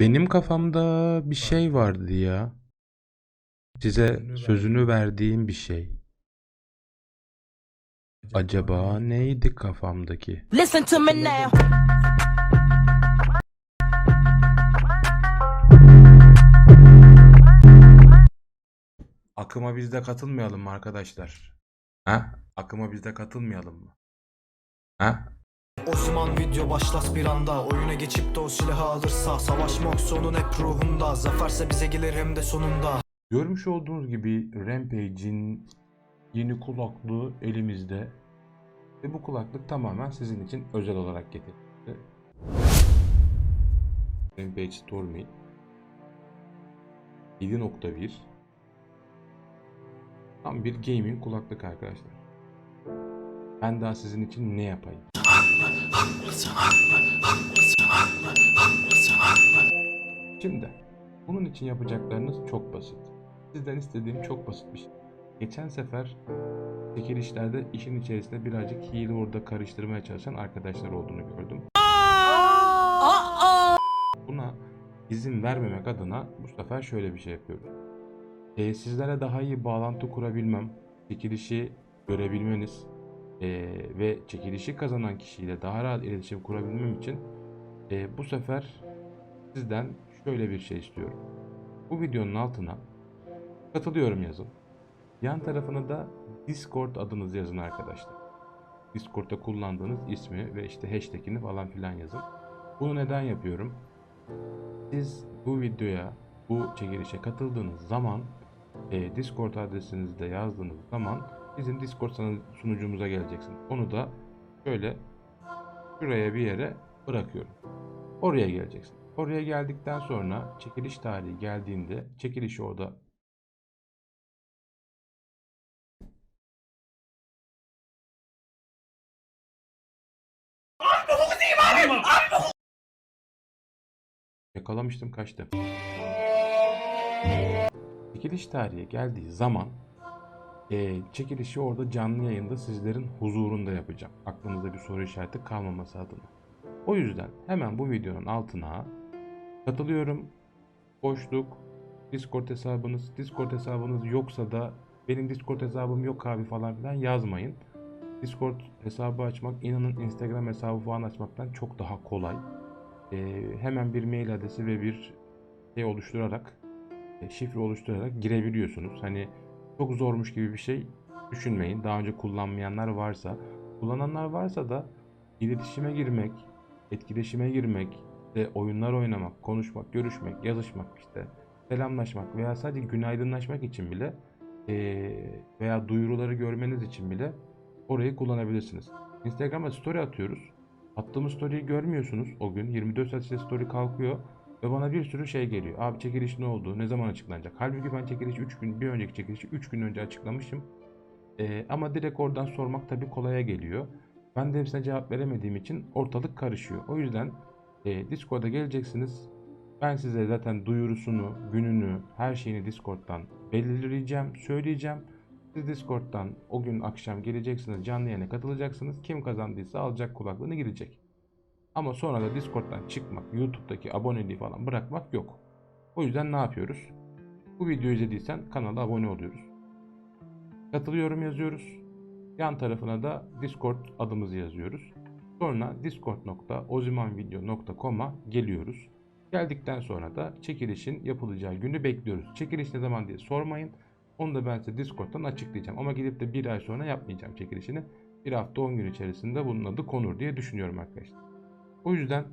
Benim kafamda bir şey vardı ya. Size Sözünü verdiğim bir şey. Acaba neydi kafamdaki? Listen to me now. Akıma biz de katılmayalım mı arkadaşlar? Ha? Akıma biz de katılmayalım mı? Ha? Osman video başlas bir anda Oyuna geçip de o silahı alırsa Savaşmak sonun hep ruhunda Zaferse bize gelir hem de sonunda Görmüş olduğunuz gibi Rampage'in yeni kulaklığı elimizde. Ve bu kulaklık tamamen sizin için özel olarak getirildi. Rampage Stormy 7.1 Tam bir gaming kulaklık arkadaşlar. Ben daha sizin için ne yapayım? Şimdi bunun için yapacaklarınız çok basit. Sizden istediğim çok basit bir şey. Geçen sefer çekilişlerde işin içerisinde birazcık hile orada karıştırmaya çalışan arkadaşlar olduğunu gördüm. Buna izin vermemek adına bu sefer şöyle bir şey yapıyoruz. Ee, sizlere daha iyi bağlantı kurabilmem, çekilişi görebilmeniz ee, ve çekilişi kazanan kişiyle daha rahat iletişim kurabilmem için ee, bu sefer sizden şöyle bir şey istiyorum. Bu videonun altına katılıyorum yazın. Yan tarafına da Discord adınızı yazın arkadaşlar. Discord'da kullandığınız ismi ve işte hashtag'ini falan filan yazın. Bunu neden yapıyorum? Siz bu videoya, bu çekilişe katıldığınız zaman e, Discord adresinizi de yazdığınız zaman bizim Discord sunucumuza geleceksiniz. Onu da şöyle şuraya bir yere bırakıyorum. Oraya geleceksin. Oraya geldikten sonra çekiliş tarihi geldiğinde çekilişi orada Yakalamıştım kaçtı. Çekiliş tarihi geldiği zaman eee, çekilişi orada canlı yayında sizlerin huzurunda yapacağım. Aklınızda bir soru işareti kalmaması adına. O yüzden hemen bu videonun altına katılıyorum. Boşluk, Discord hesabınız, Discord hesabınız yoksa da benim Discord hesabım yok abi falan filan yazmayın. Discord hesabı açmak inanın Instagram hesabı falan açmaktan çok daha kolay. Ee, hemen bir mail adresi ve bir şey oluşturarak e, şifre oluşturarak girebiliyorsunuz. Hani çok zormuş gibi bir şey düşünmeyin. Daha önce kullanmayanlar varsa, kullananlar varsa da iletişime girmek, etkileşime girmek, işte oyunlar oynamak, konuşmak, görüşmek, yazışmak işte, selamlaşmak veya sadece günaydınlaşmak için bile eee, veya duyuruları görmeniz için bile orayı kullanabilirsiniz. Instagram'a story atıyoruz. Attığımız story'yi görmüyorsunuz o gün. 24 saat içinde story kalkıyor ve bana bir sürü şey geliyor. Abi çekiliş ne oldu? Ne zaman açıklanacak? Halbuki ben çekiliş 3 gün, bir önceki çekilişi 3 gün önce açıklamışım. Ee, ama direkt oradan sormak tabii kolaya geliyor. Ben de hepsine cevap veremediğim için ortalık karışıyor. O yüzden e, Discord'a geleceksiniz. Ben size zaten duyurusunu, gününü, her şeyini Discord'dan belirleyeceğim, söyleyeceğim. Siz Discord'dan o gün akşam geleceksiniz, canlı yayına katılacaksınız. Kim kazandıysa alacak kulaklığını gidecek. Ama sonra da Discord'dan çıkmak, YouTube'daki aboneliği falan bırakmak yok. O yüzden ne yapıyoruz? Bu videoyu izlediysen kanala abone oluyoruz. Katılıyorum yazıyoruz. Yan tarafına da Discord adımızı yazıyoruz. Sonra discord.ozimanvideo.com'a geliyoruz. Geldikten sonra da çekilişin yapılacağı günü bekliyoruz. Çekiliş ne zaman diye sormayın. Onu da ben size Discord'dan açıklayacağım. Ama gidip de bir ay sonra yapmayacağım çekilişini. Bir hafta 10 gün içerisinde bunun adı konur diye düşünüyorum arkadaşlar. O yüzden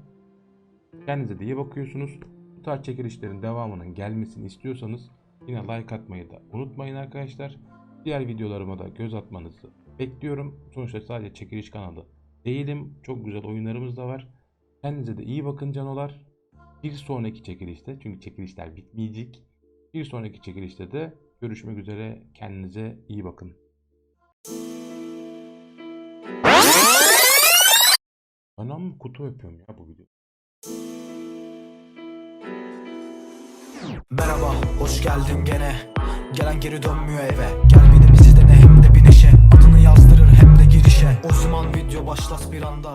kendinize de iyi bakıyorsunuz. Bu tarz çekilişlerin devamının gelmesini istiyorsanız yine like atmayı da unutmayın arkadaşlar. Diğer videolarıma da göz atmanızı bekliyorum. Sonuçta sadece çekiliş kanalı değilim. Çok güzel oyunlarımız da var. Kendinize de iyi bakın canolar. Bir sonraki çekilişte çünkü çekilişler bitmeyecek. Bir sonraki çekilişte de görüşmek üzere. Kendinize iyi bakın. Anam kutu öpüyorum ya bu video. Merhaba hoş geldin gene. Gelen geri dönmüyor eve. Gel bir de bizi dene hem de bir neşe. Adını yazdırır hem de girişe. Osman video başlas bir anda